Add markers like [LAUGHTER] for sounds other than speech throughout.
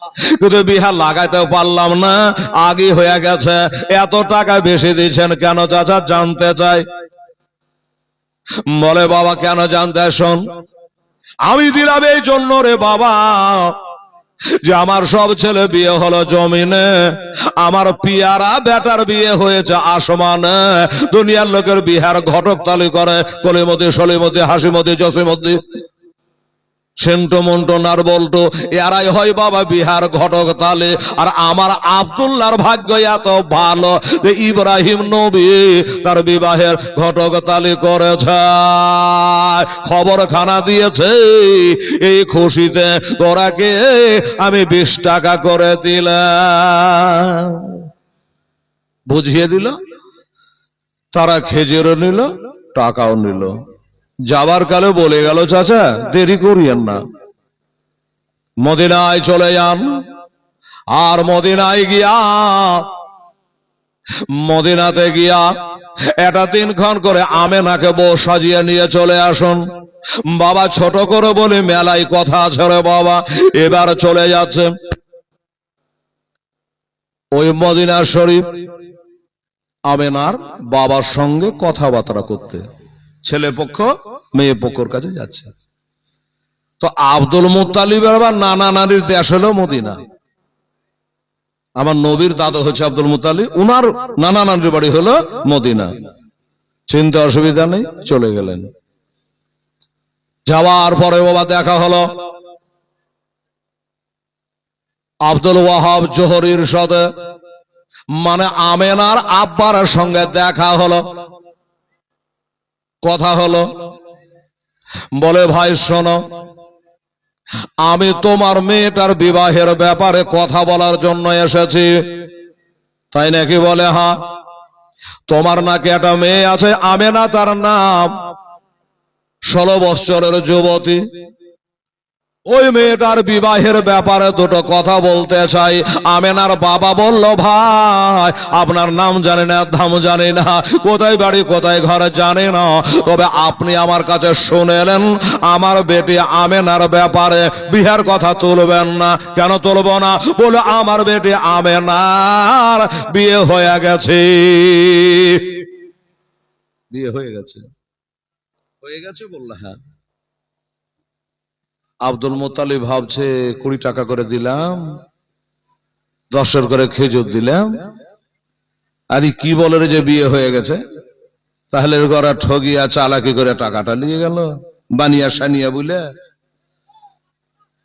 [LAUGHS] বিহা লাগাইতে পারলাম না, আগে হয়ে গেছে। এত টাকা বেশি দিচ্ছেন কেন চাচা? জানতে চাই। বলে, বাবা, কেন জানতে শোন? আমি দিলাম এই জন্য রে বাবা, যে আমার সব ছেলে বিয়ে হলো জমিনে। আমার পিয়ারা বেটার বিয়ে হয়েছে আসমানে। দুনিয়ার লোকের বিহার ঘটক তালি করে। কলিমতি, সলিমতি, হাসিমতি, জসিমতি। সেন্টো মন্টো নার বলতো এরাই হয় বাবা বিহার ঘটক তালে। আর আমার আব্দুল্লাহর ভাগ্য এত ভালো যে ইব্রাহিম নবী তার বিবাহের ঘটক তালি করেছে। খবর খানা দিয়েছে, এই খুশিতে তোরাকে আমি বিশ টাকা করে দিলাম। বুঝিয়ে দিল, তারা খেজুরও নিল, টাকাও নিল। যাবার কালে বলে গেল, চাচা, দেরি করিয়েন না। মদিনায় চলে যান। আর মদিনায় গিয়া, মদিনাতে গিয়া এটা দিনক্ষণ করে আমেনাকে বউ সাজিয়ে নিয়ে চলে আসুন। বাবা, ছোট করে বলে, মেলায় কথা আছে রে বাবা, এবার চলে যাচ্ছে। ওই মদিনা শরীফ আমেনার বাবার সঙ্গে কথাবার্তা করতে। ছেলে পক্ষ, মেয়ে পক্ষর কাছে যাচ্ছে। তো আব্দুল মুতালিবের আবার নানা নারীর দেশ হলো মদিনা। আমার নবীর দাদা হচ্ছে আব্দুল মুতালিব উনার নানা নানির বাড়ি হলো মদিনা। চিন্তা অসুবিধা নেই, চলে গেলেন। যাওয়ার পরে বাবা দেখা হলো। আব্দুল ওয়াহাব জোহরির সাথে মানে আমেনার আব্বার সঙ্গে দেখা হলো। কথা হলো, বলে, ভাই, শোনো, আমি তোমার মেয়েটার বিবাহের ব্যাপারে কথা বলার জন্য এসেছি। তাই নাকি বলে হ্যাঁ তোমার নাকি একটা মেয়ে আছে, আমেনা তার নাম। ষোলো বৎসরের যুবতী ওই মেয়েটার বিবাহের ব্যাপারে দুটো কথা বলতে চাই। আমেনার বাবা বলল, ভাই, আপনার নাম জানি না, ধাম জানি না। কোথায় বাড়ি, কোথায় ঘর জানি না। তবে আপনি আমার কাছে শুনেলেন আমার বেটি আমেনার ব্যাপারে বিহার কথা তুলবেন না। কেন তুলব না? বলে, আমার বেটি আমেনার বিয়ে হয়ে গেছে। বিয়ে হয়ে গেছে। হয়ে গেছে বলল হ্যাঁ। আব্দুল মোতালিব ভাবছে কুড়ি টাকা করে দিলাম, দশের করে খেজুর দিলাম। আর কি বলে যে বিয়ে হয়ে গেছে? তাহলে ওরা ঠগিয়া চালাকি করে টাকাটা নিয়ে গেল, বানিয়া সানিয়া বুঝলে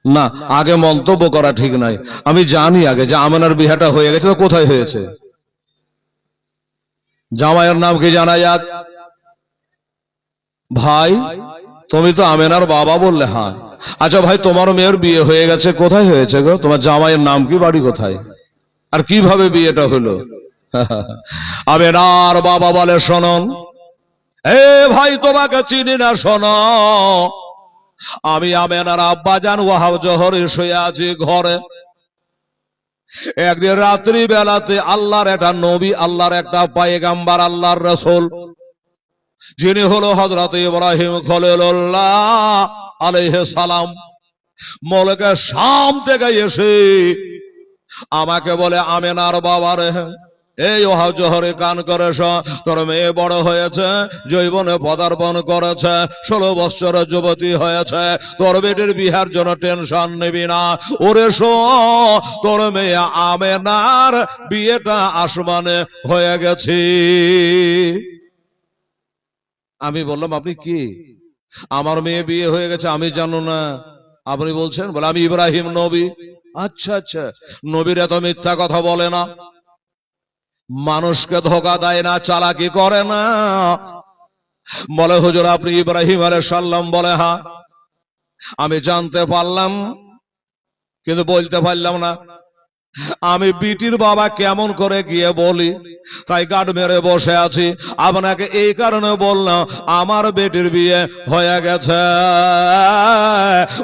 না, আগে মন্তব্য করা ঠিক নাই। আমি জানি আগে যে আমেনার বিহাটা হয়ে গেছে, তো কোথায় হয়েছে? জামাইয়ের নাম কি জানা যাক ভাই, তুমি তো আমেনার বাবা বললে হ্যাঁ। আচ্ছা ভাই তোমার মেয়ের বিয়ে হয়ে গেছে। কোথায় হয়েছে গো? তোমার জামাইয়ের নাম কি, বাড়ি কোথায়? আর কীভাবে বিয়েটা হলো? [LAUGHS] আমেনার বাবা বলে শোনন। এ ভাই, তোমাকে চিনি না, শোনো। আমি আমেনার আব্বা জান ওয়াহাব জহরে শুয়ে আছি ঘরে। একদিন রাত্রি বেলাতে আল্লাহর একটা নবী, আল্লাহর একটা পায়েগাম্বার, আল্লাহর রসুল, যিনি হলো হজরত ইব্রাহিম খলিলুল্লাহ আলাইহে সালাম, মলকে শাম থেকে এসে আমাকে বলে, আমেনার বাবার এই ওহা জহরে কান করে তোর মেয়ে বড় হয়েছে জৈবনে পদার্পণ করেছে, ষোলো বছর যুবতী হয়েছে, তোর বেটির বিহার জন্য টেনশন নিবি না, ওরে শো, তোর মেয়ে আমেনার বিয়েটা আসমানে হয়ে গেছে। আমি বললাম, আপনি কি? আমার মেয়ে বিয়ে হয়ে গেছে, আমি জানো না। আপনি বলছেন, বলে, আমি ইব্রাহিম নবী। আচ্ছা আচ্ছা নবীর এত মিথ্যা কথা বলে না। মানুষকে ধোকা দেয় না, চালাকি করে না। বলে, হুজুর, আপনি ইব্রাহিম আলে সাল্লাম বলে হা আমি জানতে পারলাম, কিন্তু বলতে পারলাম না। আমি বিটির বাবা কেমন করে গিয়ে বলি? তাই গাড মেরে বসে আছি। আপনাকে এই কারণে বললাম, আমার বেটির বিয়ে হয়ে গেছে।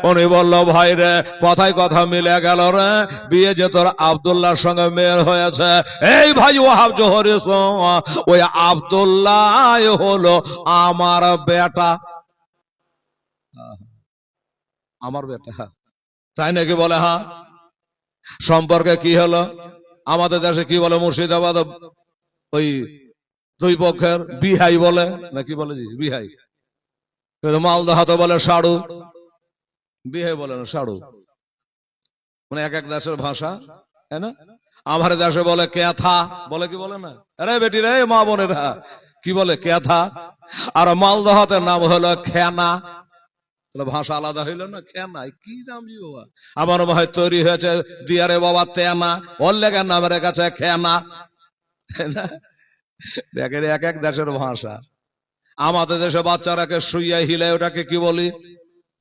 উনি বলল, ভাই রে, কথায় কথা মিলে গেল রে। বিয়ে যে তোর আবদুল্লাহর সঙ্গে মেয়ের হয়েছে। এই ভাই ওহাব জোহরে ওই আবদুল্লাহ হলো আমার বেটা। আমার বেটা। তাই নাকি বলে হ্যাঁ? সম্পর্কে কি হলো? আমাদের দেশে কি বলে মুর্শিদাবাদ? ওই দুই পক্ষের বিহাই বলে, না কি বলে বিহাই। কিন্তু মালদাহাতে বলে সাড়ু। বিহাই বলে না, সাড়ু। মানে এক এক দেশের ভাষা না? আমার দেশে বলে ক্যাথা বলে কি বলে না? আরে বেটি রে, মা বোনেরা, কি বলে ক্যাথা আর মালদহাতের নাম হলো খেনা। তাহলে ভাষা আলাদা হইল না খেনা কি নাম বাবা? আমার ভাই তৈরি হয়েছে দিয়ারে বাবা তেনা ওর লেগে নামের কাছে খেনা দেখেন, এক এক দেশের ভাষা। আমাদের দেশে বাচ্চারাকে শুইয়া হিলে ওটাকে কি বলি?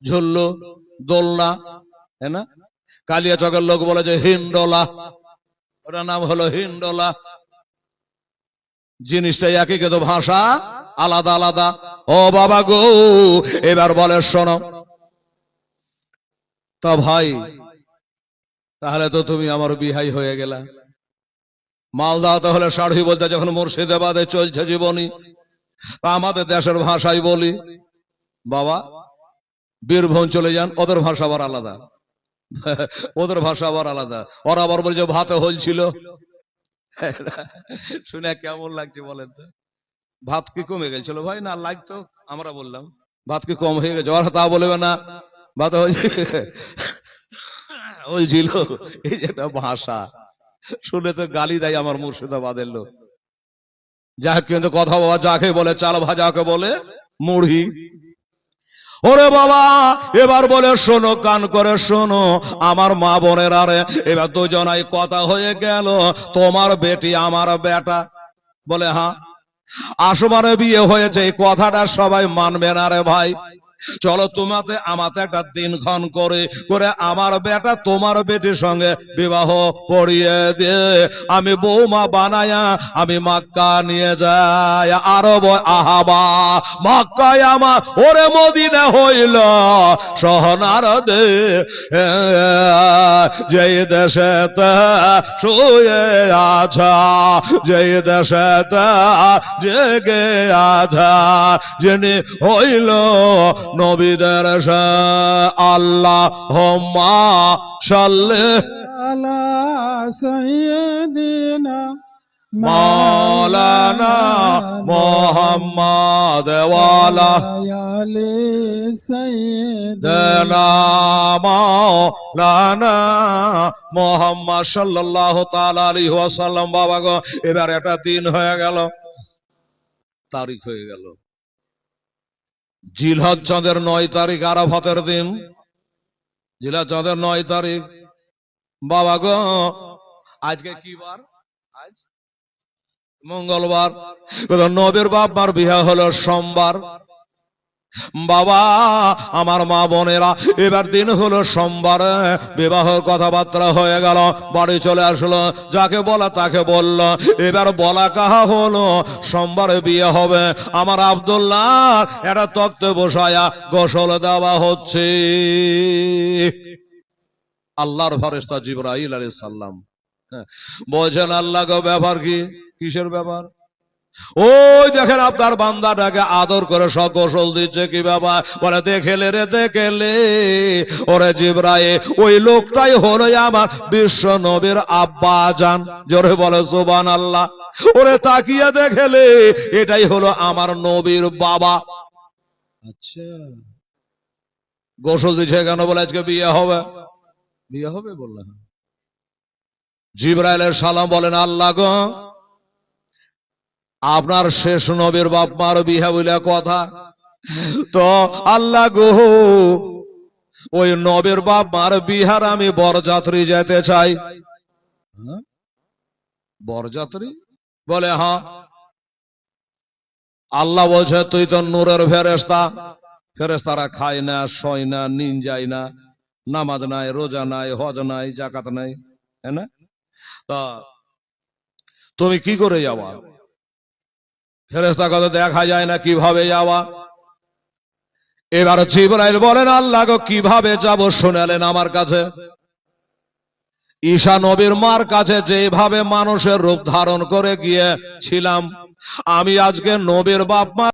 ঝুল্লু, দোলনা, তাই না? কালিয়া চকের লোক বলে যে হিন্ডোলা। ওটার নাম হলো হিন্ডোলা। জিনিসটা একই, কিন্তু ভাষা আলাদা আলাদা। ও বাবা গো, এবার বলে শোনো। তা ভাই, তাহলে তো তুমি আমার বিহাই হয়ে গেলা। মালদা তাহলে শাড়ি বলতে যখন মুর্শিদাবাদে চলছে জীবনী, তা আমাদের দেশের ভাষাই বলি। বাবা, বীরভূম চলে যান, ওদের ভাষা আবার আলাদা। ওদের ভাষা আবার আলাদা। ওরা আবার বলছে, ভাতে হলছিল শুনে কেমন লাগছে বলেন তো? ভাত কি কমে গেছিল ভাই, না লাগতো আমরা বললাম। ভাত কি কম হয়ে গেছে? তা বলবে না। ভাত হয়েছিল [LAUGHS] এই যে একটা ভাষা। শুনে তো গালি দেয় আমার মুর্শিদাবাদের লোক। যাকে, কিন্তু কথা বাবা যাকে বলে, চাল ভাজাকে বলে, মুড়ি। ওরে বাবা, এবার বলে, শোনো, কান করে শোনো, আমার মা বোনের আরে, এবার দুজনাই কথা হয়ে গেল, তোমার বেটি আমার বেটা। বলে হ্যাঁ? আসমানে বিয়ে হয়েছে এই কথাটা সবাই মানবে না রে ভাই। চলো তোমাতে আমাতে একটা দিনক্ষণ করে করে আমার বেটা তোমার বেটির সঙ্গে বিবাহ পড়িয়ে দে। আমি বৌমা বানায়া আমি মাক্কা নিয়ে যাই। আরব আহাবা মক্কায় আমার, ওরে মদিনা হইল সহনার দে। যেই দেশে শুয়ে আছা, যেই দেশে জেগে আছা, যিনি হইল নবীদের আল্লাহ হোম্মা সাল্লে আলা সাইয়্যিদিনা মাওলানা মোহাম্মদ ওয়ালা আলি সাইয়্যিদিনা মাওলানা মোহাম্মদ সাল্লাল্লাহু তাআলা আলাইহি ওয়াসাল্লাম। বাবা গো এবার একটা দিন হয়ে গেল। তারিখ হয়ে গেল। জিলহজ চাঁদের নয় তারিখ আরাফাতের দিন। জিলা চাঁদের নয় তারিখ। বাবা গো, আজকে কি বার? আজ মঙ্গলবার। নবের বাপ বাবার বিহা হলো সোমবার। বাবা আমার মা বোনেরা এবার দিন হলো সোমবার। বিবাহ কথাবার্তা হয়ে গেল বাড়ি চলে আসলো যাকে বলা তাকে বলল এবার বলা কাহা হলো সোমবারে বিয়ে হবে। আমার আব্দুল্লাহ একটা তক্তে বসায়া গোসল দেওয়া হচ্ছে। আল্লাহর ফরেস্তা জিব্রাইল আলাইহিস সালাম। হ্যাঁ, বলছেন আল্লাহ ব্যাপার কি? কিসের ব্যাপার? ওই দেখেন আপনার বান্দাটাকে আদর করে সব গোসল দিচ্ছে কি বাবা বলে দেখেলে রে দেখেলে। ওরে জিব্রায়ে ওই লোকটাই হলো আমার বিশ্ব নবীর আব্বা জান জোরে বলে সুবান আল্লাহ ওরে তাকিয়ে দেখেলে এটাই হলো আমার নবীর বাবা। আচ্ছা। গোসল দিচ্ছে কেন বলে আজকে বিয়ে হবে? বিয়ে হবে বললাম। জিব্রাইলের সালাম বলেন আল্লাহ গো। আপনার শেষ নবীর বাপ মার বিহা বলে কথা। তো আল্লাহ গো, ওই নবীর বাপ মার বিহার আমি বরযাত্রী যেতে চাই। হ্যাঁ? বরযাত্রী? বলে হ্যাঁ। আল্লাহ বলছে, তুই তো নূরের ফেরেস্তা ফেরেস্তারা খায় না, শয় না নিন যায় না। নামাজ নাই, রোজা নাই, হজ নাই জাকাত নাই। হ্যাঁ তা তুমি কি করে যাওয়া ফেরেস্তা দেখা যায় না, কীভাবে যাওয়া? এবার জিবরাইল বলেন, আল্লাহ গো, কীভাবে যাব শুনালেন আমার কাছে? ঈশা নবীর মার কাছে যেভাবে মানুষের রূপ ধারণ করে গিয়েছিলাম, আমি আজকে নবীর বাপ মা